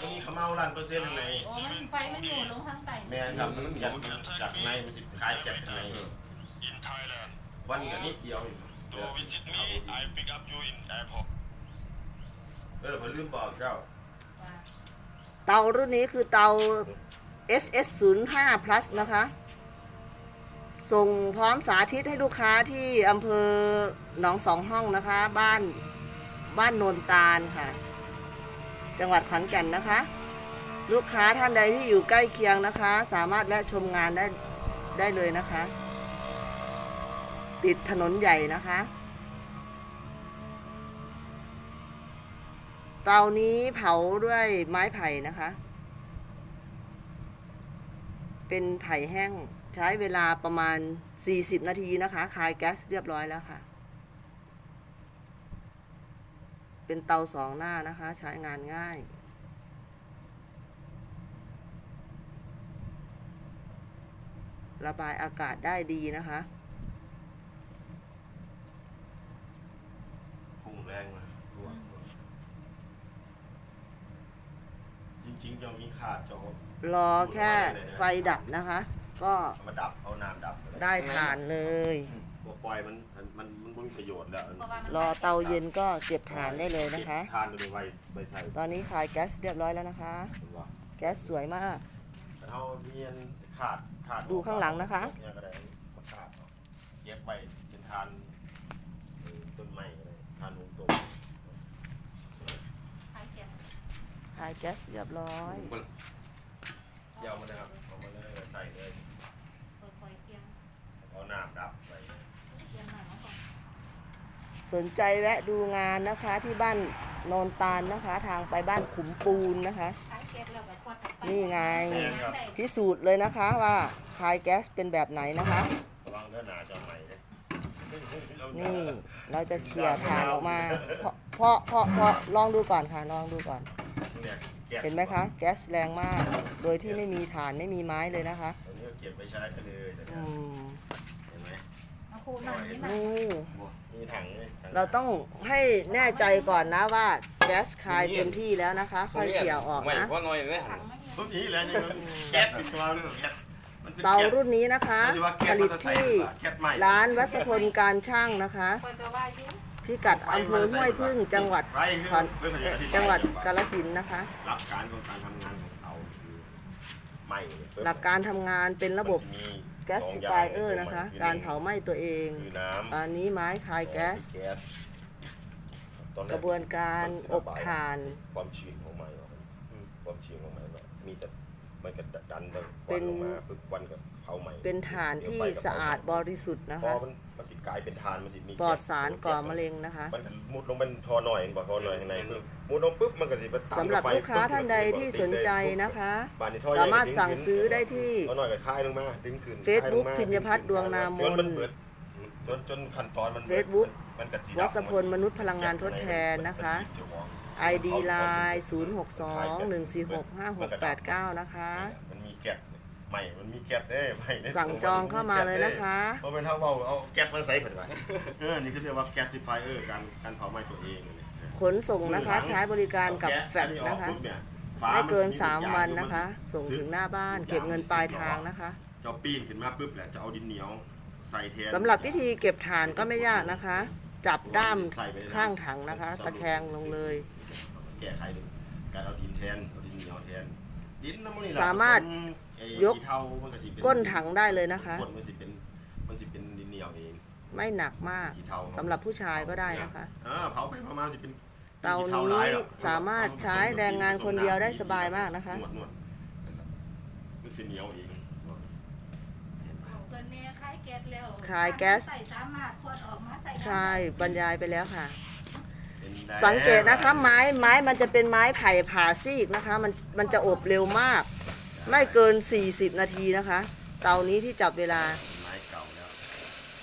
มันมีขมเมาล้านเปอร์เซ็นต์ข้างในโอ้มันไฟมันอยู่ลงข้างใต้แม่นครับมันอยากอยากในมันสิคลายแก็บข้างใน in Thailand. ควันกับนิดเดียวเอง To visit me, I pick up you in airport. เออผมลืมบอกเจ้าว่าเตารุ่นนี้คือเตา SS 0 5 plus นะคะ ส่งพร้อมสาธิตให้ลูกค้าที่อำเภอหนองสองห้องนะคะ บ้านบ้านโนนตาลค่ะ จังหวัดขอนแก่นนะคะ ลูกค้าท่านใดที่อยู่ใกล้เคียงนะคะ สามารถแวะชมงานได้ได้เลยนะคะ ติดถนนใหญ่นะคะ เตานี้เผาด้วยไม้ไผ่นะคะ เป็นไผ่แห้งใช้เวลาประมาณ 40 นาทีนะคะ คายแก๊สเรียบร้อยแล้วค่ะ เป็นเตาสองหน้านะคะ ใช้งานง่าย ระบายอากาศได้ดีนะคะพุ่งแรงมาตัวจริงๆจะมีขาดจอรอแค่ไฟดับนะคะ ก็เอามาดับเอาน้ำดับก็ได้ทานเลย บ่ปล่อยมันมันมันมันบ่มีประโยชน์แล้วเพราะว่ามันรอเตาเย็นก็เก็บทานได้เลยนะคะทานไปไว้ไว้ใส่ตอนนี้คลายแก๊สเรียบร้อยแล้วนะคะว่าแก๊สสวยมาก แต่เฮาเมียนขาดขาดดูข้างหลังนะคะ เนี่ยก็ได้มาขาดเอาเก็บไว้เป็นทานเออต้นไม้ก็ได้ทานลงต้มคลายแก๊สคลายแก๊สเรียบร้อยเดี๋ยวเอามาเลยครับเอามาเลยใส่เลย ค่อยๆเคี่ยง เอาน้ำดับไป เคี่ยงหน่อยมาก่อน สนใจแวะดูงานนะคะที่บ้านโนนตาลนะคะ ทางไปบ้านขุมปูนนะคะคลายแก๊สแล้วก็กดออกไปนี่ไงใส่น้ำได้พิสูจน์เลยนะคะว่าคลายแก๊สเป็นแบบไหนนะคะระวังเด้อหนาจะใหม่เลยนี่เราจะเขี่ยทานออกมา เพราะเพราะเพราะเพราะลองดูก่อนค่ะลองดูก่อนเนี่ยก็บเห็นไหมคะ แก๊สแรงมาก โดยที่ไม่มีฐานไม่มีไม้เลยนะคะตัวนี้ก็เก็บไว้ใช้กันเลยแต่อืมเห็นไหมเอาคูหน่อยนี่นะนี่ มีถังเลยถัง เราต้องให้แน่ใจก่อนนะว่าแก๊สคลายเต็มที่แล้วนะคะ ค่อยเขี่ยออกไม่นะเพราะน้อยไม่หัถันงไม่มีพวกนี้แหล้วนี่มันแก๊สติดตัวมันแก๊สมันเป็นเตาแก๊สรุ่นนี้นะคะเขาสิว่าผแก๊สมลิอตเตอร์ไซค์ที่ดีกว่าแก๊สใหม่ร้านวัสพลการช่างนะคะคอยก็ว่าอยู่พิกัดอำเภอห้วยพึ่งจังหวัดไฟขอนเพื่อเขาจะอธิบายจังหวัดกาฬสินธุ์นะคะ หลักการของการทำงานของเตาคือไหม้หลักการทำงานเป็นระบบมันจมี แก๊สสสงย่างไฟเออร์นะคะ การเผาไหม้ตัวเองคือน้ำอันนี้ไม้คลายแก๊สแก๊สตอนแกระบวนการอบถ่านความชื้นของมันออกมาอืมความชื้นของมันว่ามีแต่มันก็ดันไปคเป็วันนออกมาปึ๊บควันกับเผาไหม้เป็นฐานที่สะอาดบริสุทธิ์นะพอคะมันมัน สิกลายเป็นทานมันสิมีปลอดสารก่อมะเร็งนะคะ มันมุดลงเป็นทอหน่อยบอกทอหน่อยข้างในปึ๊บมุดลงปุ๊บมันก็สิไปตามสำหรับไฟลูกค้าปึ๊บท่านใดที่สนใจนะคะบ้านนี้ท่อใหญ่สามารถดึสั่งขึ้นซื้อได้ที่ทอหน่อยก็คลายลงมาดึงขึ้น Facebook คลายลงมาพิญญพัฒน์ดวงนามนจนมันเบิดจนจนขั้นตอนมันบิด Facebook มันก็สิดัวับสพลมนุษย์พลังงานทดแทนนะคะ ID Line 0621465689 นะคะ มันมีแก๊ส ใหม่มันมีแก๊สเด้ใหม่เด้สั่งจองเข้ามาเลยนะคะ เพราะเป็นเท่าเบาเอาแก๊สมาใส่เผินไว้เออนี่คือเรียกว่าแก๊สซิฟายเออการการเผาไหม้ตัวเองเนี่ยขนส่งนะคะ ใช้บริการกับแฟลตนะคะไม่เกิน 3 วันนะคะ ส่งถึงหน้าบ้าน เก็บเงินปลายทางนะคะจะเอาปีนขึ้นมาปุ๊บแหละจะเอาดินเหนียวใส่แทนสำหรับวิธีเก็บฐานก็ไม่ยากนะคะ จับด้ามข้างถังนะคะ ตะแคงลงเลย แก้ไขดูการเอาดินแทนเอาดินเหนียวแทน ดินน้ำมันนี่สามารถไอ้ยก ขี้เท่ามันก็สิเป็นก้นถังได้เลยนะคะคนมันสิเป็นมันสิเป็นดินเหนียวเองไม่หนักมากขี้เท่าสำหรับผู้ชายก็ได้นะคะอ่าเผาไปประมาณสิเป็นเตานี้สามารถใช้แรงงานคนเดียวได้สบายมากนะคะ นวดนวดมันสิเหนียวเองเกินเมียคลายแก๊สแล้วคลายแก๊ส ใส่สามารถพอดออกมาใส่น้ำใช่บรรยายไปแล้วค่ะเป็นได้ สังเกตนะคะไม้ไม้มันจะเป็นไม้ไผ่ผ่าซีกนะคะ มันมันจะอบเร็วมาก ไม่เกิน 40 นาทีนะคะ เตานี้ที่จับเวลา ไม้เก่าแล้ว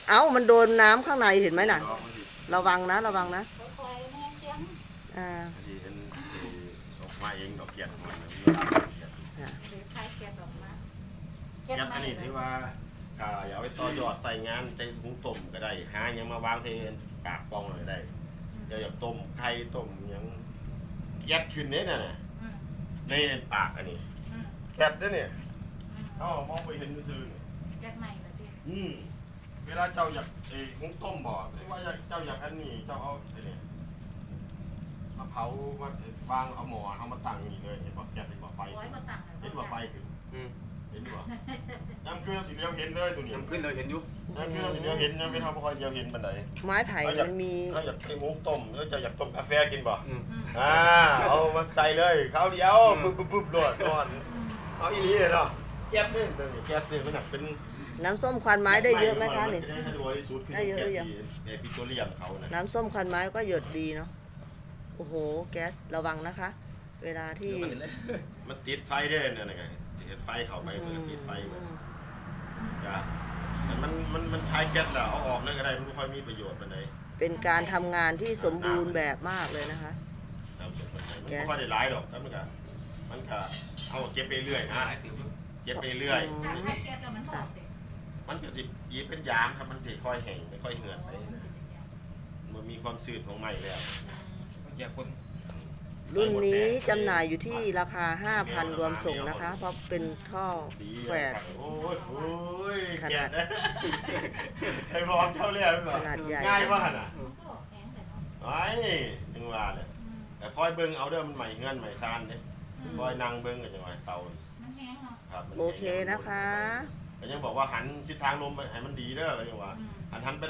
เอ้ามันโดนน้ำข้างในเห็นไหมน่ะเนาะบางทีระวังนะระวังนะคอยๆแม่เสียงอ่าบางทีเป็นออกมาเองดอกเกียดของมันนะหรือคลายแก๊สออกมาเกียดอันนี้ที่ว่าอ่าอย่าเอาไปต่อยอดใส่งานใส่หุงต้มก็ได้หาหยังมาวางใส่ปากปองเลยได้ เดี๋ยวอยากต้มไข่ต้มหยังเกียดขึ้นเนี่ยน่ะน่ะอืมในปากอันนี้อืมแกดเนี่ยเนี่ยอืมเขามองไปเห็นซื่อๆนี่แก๊สใหม่แบบนี้อืมเวลาเจ้าอยากเอ้หุงต้มบ่หรือว่าอยากเจ้าอยากอันนี้เจ้าเอาไอ้นี่มาเผามาวางเอาหม้อเอามาตั้งนี่เลยเห็นบ่แกดเห็นบ่ไฟร้อยกว่าตังค์เห็นบ่ไฟขึ้นอืมเห็นบ่ยามคืนสิเดียวเห็นเลยตัวนี้น้ำขึ้นเราเห็นอยู่ยามคืนสิเดียวเห็นยังไม่ทำบ่ค่อยเดียวเห็นปานใดไม้ไผ่มันมีถ้าอยากให้หุงต้มหรือเจ้าอยากต้มกาแฟกินบ่อืมอืมอ่าเอามาใส่เลยข้าวเดียวอืมปุ๊บปุ๊บปุ๊บโดดนอนอืมเอาอีหลีเลยเนาะแก๊บนึงตัวนี้แก๊บนึงมันหนักเป็นน้ำส้มควันไม้ได้เยอะไหมคะนี่ได้บริสุทธิ์คือได้เยอะแก๊สหรือยังที่ในปิโตรเลียมเขานะน้ำส้มควันไม้ก็หยดดีเนาะโอ้โห แก๊สระวังนะคะ เวลาที่มันติดไฟได้เนี่ยนะไง ติดไฟเข้าไปมันก็ติดไฟเหมือนจ้ะแต่มันมันมันใช้แก๊สแล้วเอาออกเลยก็ได้มันไม่ค่อยมีประโยชน์ปานใดเป็นการทำงานที่สมบูรณ์แบบมากเลยนะคะ ครับมันแก๊สไม่ค่อยได้ร้ายดอกครับมันก็มันก็เอาเก็บไปเรื่อยนะหายติดอยู่เก็บไปเรื่อย ถ้าใช้แก๊สแล้วมันหอมเด็กมันก็สิยีเป็นยางครับมันสิค่อยแห้งไม่ค่อยเหือดไปนะมันมีความสืดของใหม่แล้วแยกคน รุ่นนี้จำหน่ายอยู่ที่ราคา 5,000 รวมส่งนะคะ เพราะเป็นท่อดีแฝดโอ้ยโอ้ยขนาดแกะนะไอ้บอกเจ้าเรียกเหรอขนาดใหญ่ง่ายมากน่ะมันก็แข็งแต่เนาะไอ้จังหวะเนี่ยอืมแต่คอยเบิ่งเอาเด้อมันใหม่เงื่อนใหม่ซานเด้อืมคอยนั่งเบิ่งกันจังหวะเตามันแห้งเนาะครับมันโอเคนะคะก็ยังบอกว่าหันทิศทางลมให้มันดีเด้อก็ยังว่าอืมหันหันไป